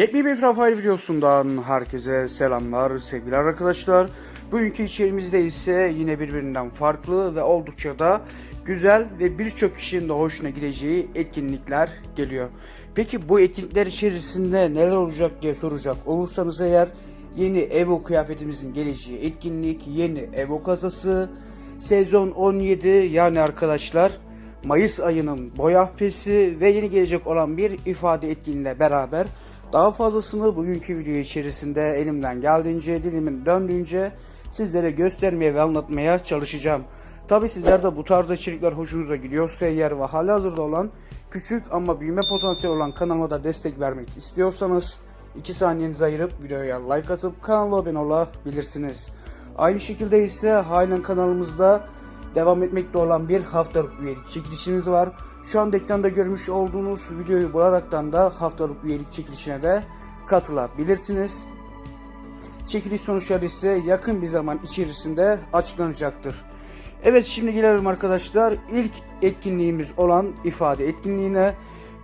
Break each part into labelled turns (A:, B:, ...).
A: Yepyeni bir Free videosundan herkese selamlar, sevgiler arkadaşlar. Bugünkü içerimizde ise yine birbirinden farklı ve oldukça da güzel ve birçok kişinin de hoşuna gideceği etkinlikler geliyor. Peki bu etkinlikler içerisinde neler olacak diye soracak olursanız eğer yeni Evo kıyafetimizin geleceği etkinlik, yeni Evo kasası, sezon 17 yani arkadaşlar Mayıs ayının boy pesi ve yeni gelecek olan bir ifade etkinliğiyle beraber daha fazlasını bugünkü video içerisinde elimden geldiğince, dilimin döndüğünce sizlere göstermeye ve anlatmaya çalışacağım. Tabi sizler de bu tarzda içerikler hoşunuza gidiyorsa eğer ve halihazırda olan küçük ama büyüme potansiyeli olan kanalıma da destek vermek istiyorsanız 2 saniyenizi ayırıp videoya like atıp kanala abone olabilirsiniz. Aynı şekilde ise halen kanalımızda devam etmekte olan bir haftalık üyelik çekilişimiz var. Şu anda ekranda görmüş olduğunuz videoyu bularaktan da haftalık üyelik çekilişine de katılabilirsiniz. Çekiliş sonuçları ise yakın bir zaman içerisinde açıklanacaktır. Evet şimdi gelelim arkadaşlar ilk etkinliğimiz olan ifade etkinliğine.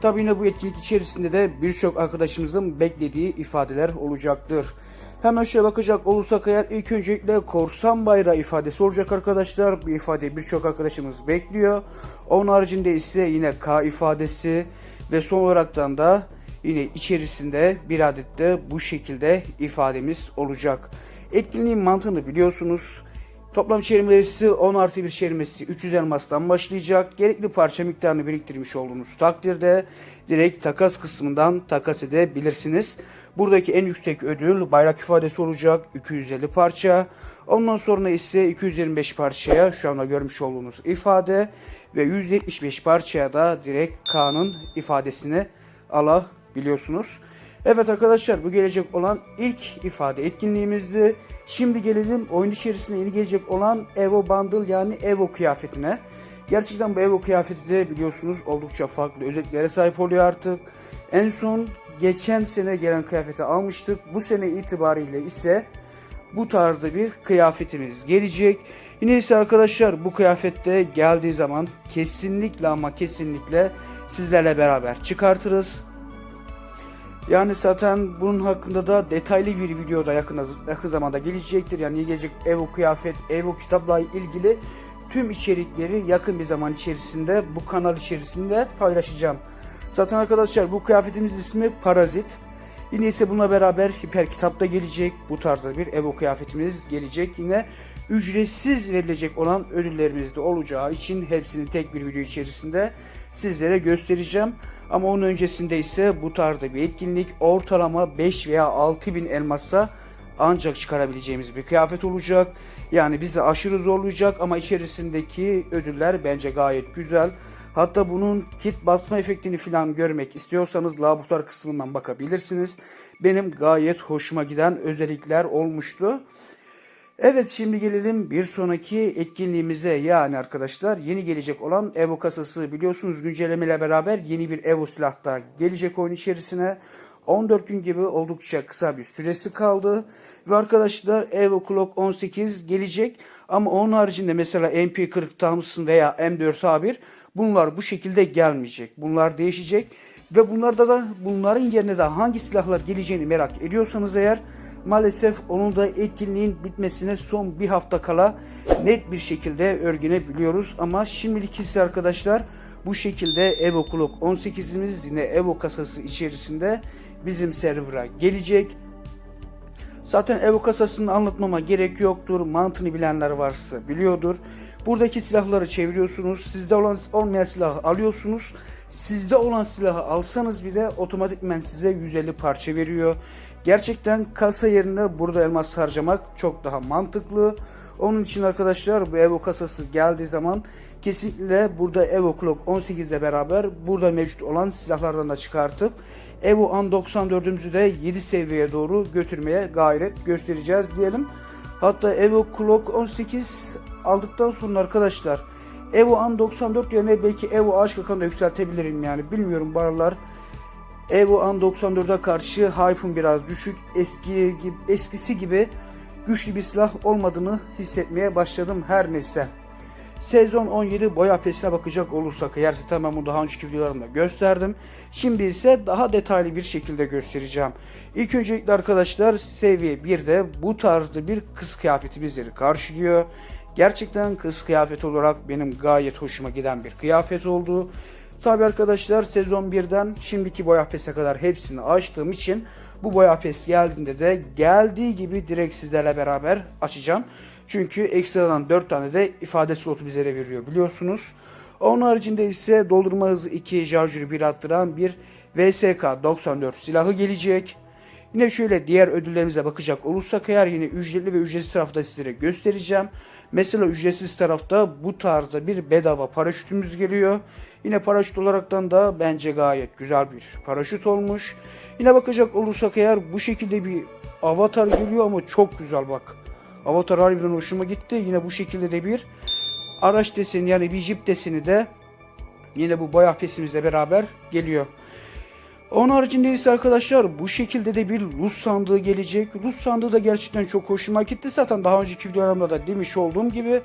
A: Tabi yine bu etkinlik içerisinde de birçok arkadaşımızın beklediği ifadeler olacaktır. Hemen şöyle bakacak olursak eğer ilk öncelikle korsan bayrağı ifadesi olacak arkadaşlar. Bu ifadeyi birçok arkadaşımız bekliyor. Onun haricinde ise yine K ifadesi ve son olaraktan da yine içerisinde bir adet de bu şekilde ifademiz olacak. Etkinliğin mantığını biliyorsunuz. Toplam çevirmesi 10 artı bir çevirmesi 300 elmastan başlayacak. Gerekli parça miktarını biriktirmiş olduğunuz takdirde direkt takas kısmından takas edebilirsiniz. Buradaki en yüksek ödül bayrak ifadesi olacak 250 parça. Ondan sonra ise 225 parçaya şu anda görmüş olduğunuz ifade ve 175 parçaya da direkt K'nın ifadesini alabiliyorsunuz. Evet arkadaşlar bu gelecek olan ilk ifade etkinliğimizdi. Şimdi gelelim oyun içerisinde yeni gelecek olan Evo Bundle yani Evo kıyafetine. Gerçekten bu Evo kıyafeti de biliyorsunuz oldukça farklı özelliklere sahip oluyor artık. En son geçen sene gelen kıyafeti almıştık. Bu sene itibariyle ise bu tarzda bir kıyafetimiz gelecek. Yine ise arkadaşlar bu kıyafette geldiği zaman kesinlikle ama kesinlikle sizlerle beraber çıkartırız. Yani zaten bunun hakkında da detaylı bir video da yakın, yakın zamanda gelecektir. Yani gelecek Evo kıyafet, Evo kitapla ilgili tüm içerikleri yakın bir zaman içerisinde bu kanal içerisinde paylaşacağım. Zaten arkadaşlar bu kıyafetimiz ismi Parazit. Yine ise bununla beraber hiper kitapta gelecek. Bu tarzda bir Evo kıyafetimiz gelecek. Yine ücretsiz verilecek olan ödüllerimiz de olacağı için hepsini tek bir video içerisinde sizlere göstereceğim. Ama onun öncesinde ise bu tarzda bir etkinlik ortalama 5 veya 6 bin elmasa ancak çıkarabileceğimiz bir kıyafet olacak. Yani bizi aşırı zorlayacak ama içerisindeki ödüller bence gayet güzel. Hatta bunun kit basma efektini falan görmek istiyorsanız laboratuvar kısmından bakabilirsiniz. Benim gayet hoşuma giden özellikler olmuştu. Evet şimdi gelelim bir sonraki etkinliğimize yani arkadaşlar yeni gelecek olan Evo kasası biliyorsunuz güncellemeyle beraber yeni bir Evo silah da gelecek oyun içerisine. 14 gün gibi oldukça kısa bir süresi kaldı. Ve arkadaşlar Evo Clock 18 gelecek. Ama onun haricinde mesela MP40 Thompson veya M4A1 bunlar bu şekilde gelmeyecek. Bunlar değişecek. Ve bunlarda da bunların yerine de hangi silahlar geleceğini merak ediyorsanız eğer maalesef onun da etkinliğin bitmesine son bir hafta kala net bir şekilde örgünebiliyoruz. Ama şimdilik ise arkadaşlar bu şekilde Evo Clock 18'imiz yine Evo kasası içerisinde bizim server'a gelecek. Zaten Evo kasasını anlatmama gerek yoktur. Mantığını bilenler varsa biliyordur. Buradaki silahları çeviriyorsunuz. Sizde olan olmayan silahı alıyorsunuz. Sizde olan silahı alsanız bile otomatikmen size 150 parça veriyor. Gerçekten kasa yerine burada elmas harcamak çok daha mantıklı. Onun için arkadaşlar bu Evo kasası geldiği zaman kesinlikle burada Evo Clock 18 ile beraber burada mevcut olan silahlardan da çıkartıp Evo An 94'ümüzü de 7 seviyeye doğru götürmeye gayret göstereceğiz diyelim. Hatta Evo Clock 18 aldıktan sonra arkadaşlar Evo An 94 yerine belki Evo Aşk Akan'ı da yükseltebilirim yani bilmiyorum bu. Evo An 94'e karşı hype'ım biraz düşük. Eski gibi, eskisi gibi güçlü bir silah olmadığını hissetmeye başladım her neyse. Sezon 17 boya pesine bakacak olursak eğer zaten ben bunu daha önceki videolarımda gösterdim. Şimdi ise daha detaylı bir şekilde göstereceğim. İlk öncelikle arkadaşlar seviye 1'de bu tarzda bir kız kıyafeti bizleri karşılıyor. Gerçekten kız kıyafet olarak benim gayet hoşuma giden bir kıyafet oldu. Tabi arkadaşlar sezon 1'den şimdiki boya pese kadar hepsini açtığım için bu boya pes geldiğinde de geldiği gibi direkt sizlerle beraber açacağım. Çünkü ekstradan 4 tane de ifade slotu bizlere veriyor biliyorsunuz. Onun haricinde ise doldurma hızı 2 şarjörü 1 attıran bir VSK 94 silahı gelecek. Yine şöyle diğer ödüllerimize bakacak olursak eğer yine ücretli ve ücretsiz tarafta sizlere göstereceğim. Mesela ücretsiz tarafta bu tarzda bir bedava paraşütümüz geliyor. Yine paraşüt olaraktan da bence gayet güzel bir paraşüt olmuş. Yine bakacak olursak eğer bu şekilde bir avatar geliyor ama çok güzel bak. Avatar harbiden hoşuma gitti. Yine bu şekilde de bir araç deseni yani bir jip deseni de yine bu boya pesimizle beraber geliyor. Onun haricinde ise arkadaşlar bu şekilde de bir Luz sandığı gelecek. Luz sandığı da gerçekten çok hoşuma gitti. Zaten daha önceki videolarımda da demiş olduğum gibi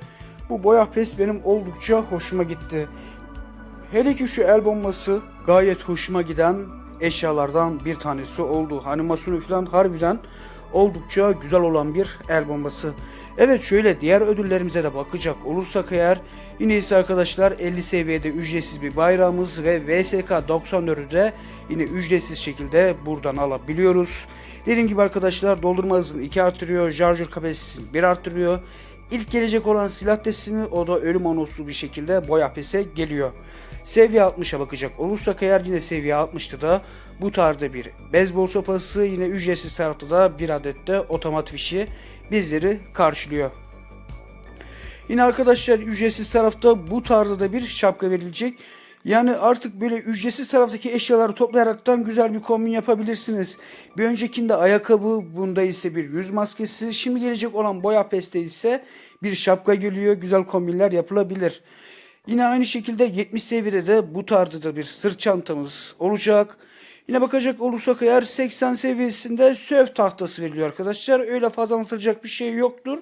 A: bu boya pes benim oldukça hoşuma gitti. Hele ki şu el bombası gayet hoşuma giden eşyalardan bir tanesi oldu. Animasyonu falan harbiden oldukça güzel olan bir el bombası. Evet şöyle diğer ödüllerimize de bakacak olursak eğer yine ise arkadaşlar 50 seviyede ücretsiz bir bayrağımız ve VSK 94'ü de yine ücretsiz şekilde buradan alabiliyoruz. Dediğim gibi arkadaşlar doldurma hızını 2 artırıyor, şarjör kapasitesini 1 artırıyor. İlk gelecek olan silah destini o da ölüm anonslu bir şekilde boya pese geliyor. Seviye 60'a bakacak olursak eğer yine seviye 60'ta da bu tarzda bir beyzbol sopası yine ücretsiz tarafta da bir adet de otomat fişi bizleri karşılıyor. Yine arkadaşlar ücretsiz tarafta bu tarzda da bir şapka verilecek. Yani artık böyle ücretsiz taraftaki eşyaları toplayaraktan güzel bir kombin yapabilirsiniz. Bir öncekinde ayakkabı, bunda ise bir yüz maskesi. Şimdi gelecek olan boya peste ise bir şapka geliyor. Güzel kombinler yapılabilir. Yine aynı şekilde 70 seviyede de bu tarzda da bir sırt çantamız olacak. Yine bakacak olursak eğer 80 seviyesinde söv tahtası veriliyor arkadaşlar. Öyle fazla anlatılacak bir şey yoktur.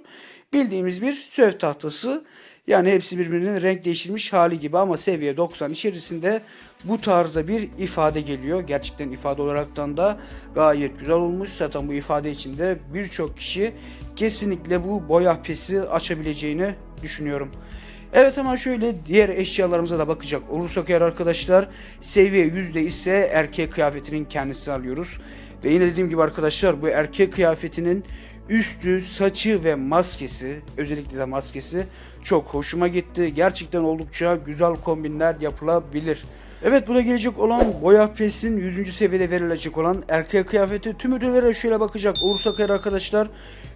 A: Bildiğimiz bir söv tahtası. Yani hepsi birbirinin renk değiştirmiş hali gibi ama seviye 90 içerisinde bu tarzda bir ifade geliyor. Gerçekten ifade olaraktan da gayet güzel olmuş. Zaten bu ifade içinde birçok kişi kesinlikle bu boya pesi açabileceğini düşünüyorum. Evet hemen şöyle diğer eşyalarımıza da bakacak olursak eğer arkadaşlar seviye yüzde ise erkek kıyafetinin kendisini alıyoruz. Ve yine dediğim gibi arkadaşlar bu erkek kıyafetinin üstü, saçı ve maskesi özellikle de maskesi çok hoşuma gitti. Gerçekten oldukça güzel kombinler yapılabilir. Evet burada gelecek olan Boya Pes'in 100. seviyede verilecek olan erkek kıyafeti tüm ödüllere şöyle bakacak olursak eğer arkadaşlar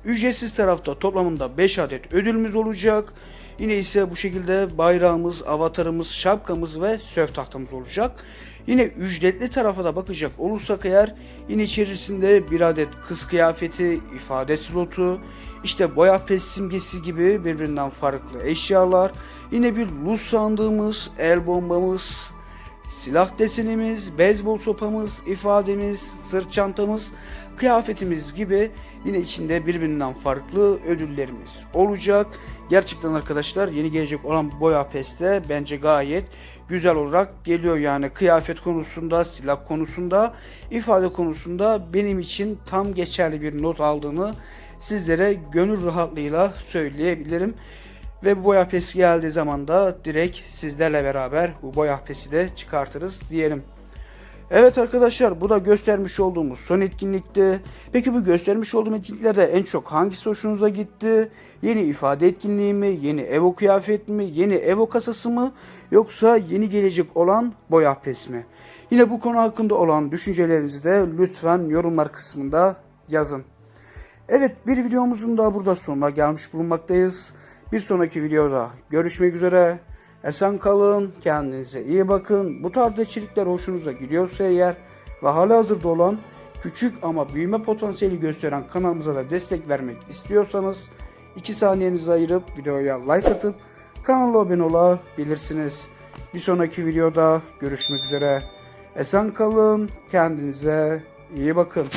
A: ücretsiz tarafta toplamında 5 adet ödülümüz olacak. Yine ise bu şekilde bayrağımız, avatarımız, şapkamız ve sörf tahtamız olacak. Yine ücretli tarafa da bakacak olursak eğer yine içerisinde bir adet kız kıyafeti, ifade slotu, işte boya pes simgesi gibi birbirinden farklı eşyalar, yine bir luz sandığımız, el bombamız, silah desenimiz, beyzbol sopamız, ifademiz, sırt çantamız, kıyafetimiz gibi yine içinde birbirinden farklı ödüllerimiz olacak. Gerçekten arkadaşlar yeni gelecek olan Boya Pest'te bence gayet güzel olarak geliyor yani kıyafet konusunda, silah konusunda, ifade konusunda benim için tam geçerli bir not aldığını sizlere gönül rahatlığıyla söyleyebilirim. Ve bu boya pesi geldiği zaman da direkt sizlerle beraber bu boya pesi de çıkartırız diyelim. Evet arkadaşlar bu da göstermiş olduğumuz son etkinlikti. Peki bu göstermiş olduğum etkinliklerde en çok hangisi hoşunuza gitti? Yeni ifade etkinliği mi? Yeni Evo kıyafet mi? Yeni Evo kasası mı? Yoksa yeni gelecek olan boya pes mi? Yine bu konu hakkında olan düşüncelerinizi de lütfen yorumlar kısmında yazın. Evet bir videomuzun da burada sonuna gelmiş bulunmaktayız. Bir sonraki videoda görüşmek üzere. Esen kalın, kendinize iyi bakın. Bu tarzda içerikler hoşunuza gidiyorsa eğer ve hala hazırda olan küçük ama büyüme potansiyeli gösteren kanalımıza da destek vermek istiyorsanız 2 saniyenizi ayırıp videoya like atıp kanala abone olabilirsiniz. Bir sonraki videoda görüşmek üzere. Esen kalın, kendinize iyi bakın.